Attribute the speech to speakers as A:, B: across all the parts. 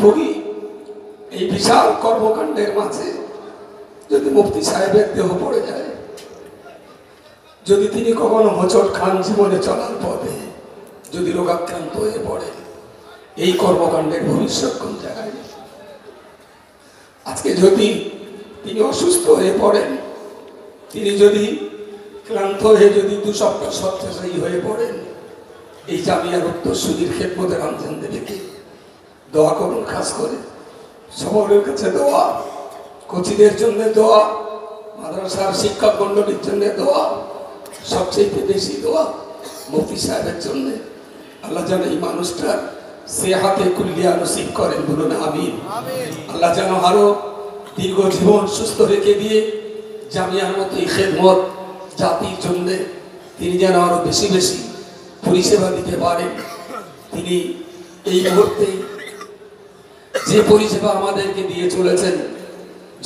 A: ভুগি এই বিশাল কর্মকাণ্ডের মাঝে যদি মুফতি সাহেবের দেহ পড়ে যায়, যদি তিনি কখনো হোঁচট খান জীবনে চলার পথে, যদি রোগাক্রান্ত হয়ে পড়ে, এই কর্মকাণ্ডের ভবিষ্যৎ কোন জায়গায়? আজকে যদি তিনি অসুস্থ হয়ে পড়েন, তিনি যদি ক্লান্ত হয়ে যদি দু সপ্তাহ সত্যসায়ী হয়ে পড়েন, এই জামিয়ার উত্তর সুদীর খেদমতের আঞ্জান দেবে দোয়া করুন, খাস করে। সকলের কাছে দোয়া, কোচিদের জন্য দোয়া, মাদ্রাসার শিক্ষক মন্ডলীর জন্য দোয়া সবচেয়ে বেশি দোয়া মুফতি সাহেবের জন্য। আল্লাহ যেন এই মানুষটার সে হাতে কুল্লিয়া নসিব করেন বলুন, আমিন। আল্লাহ যেন আরও দীর্ঘ জীবন সুস্থ রেখে দিয়ে জামিয়ার মতো এই খেদমত জাতির জন্য তিনি যেন আরও বেশি বেশি পরিষেবা দিতে পারেন। তিনি এই মুহূর্তে যে পরিষেবা আমাদেরকে দিয়ে চলেছেন,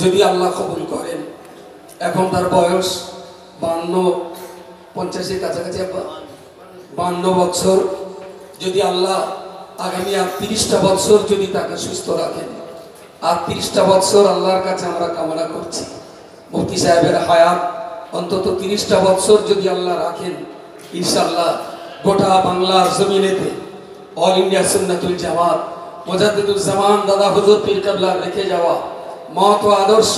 A: যদি আল্লাহ কবুল করেন। এখন তার বয়স বান্ন, পঞ্চাশের কাছাকাছি বান্ন বছর, যদি আল্লাহ আগামী আর তিরিশটা বছর যদি তাকে সুস্থ রাখেন আর তিরিশটা বছর আল্লাহর কাছে আমরা কামনা করছি। মুফতি সাহেবের হায়াত, অন্তত তিরিশটা বছর যদি আল্লাহ রাখেন ইনশাল্লাহ গোটা বাংলার জমিনেতে অল ইন্ডিয়া সুন্নাতুল জামাত মোজাদ্দুল জামান দাদা হুজুর পীর কাবলা রেখে যাওয়া। মত ও আদর্শ,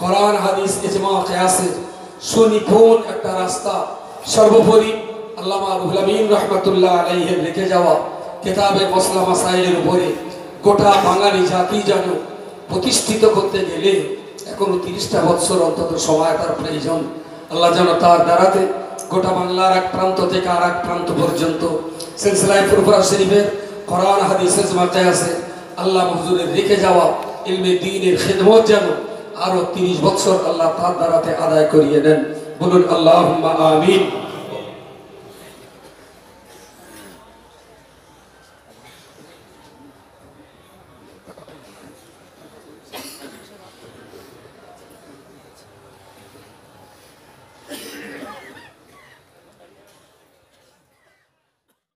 A: কোরআন, হাদিস, ইজমা, কিয়াসের সুনিপুণ একটা রাস্তা। সর্বোপরি আল্লামা রুহুল আমিন রহমাতুল্লাহ আলাইহের রেখে যাওয়া। কেতাবের মশলা মাসাইলের উপরে গোটা বাঙালি জাতি যেন প্রতিষ্ঠিত করতে গেলে এখনও তিরিশটা বৎসর অন্তত সময় তার প্রয়োজন। আল্লাহ যেন তার দ্বারাতে গোটা বাংলার এক প্রান্ত থেকে আর এক প্রান্ত পর্যন্ত সিলসিলায় ফুরফুরা শরীফের কোরআন, হাদিসের মাথায় আছে, আল্লাহ মহজুরের রেখে যাওয়া ইলমে দিনের খেদমত যেন আরও তিরিশ বছর আল্লাহ তার দ্বারাতে আদায় করিয়ে নেন। বলুন আল্লাহ আমিন।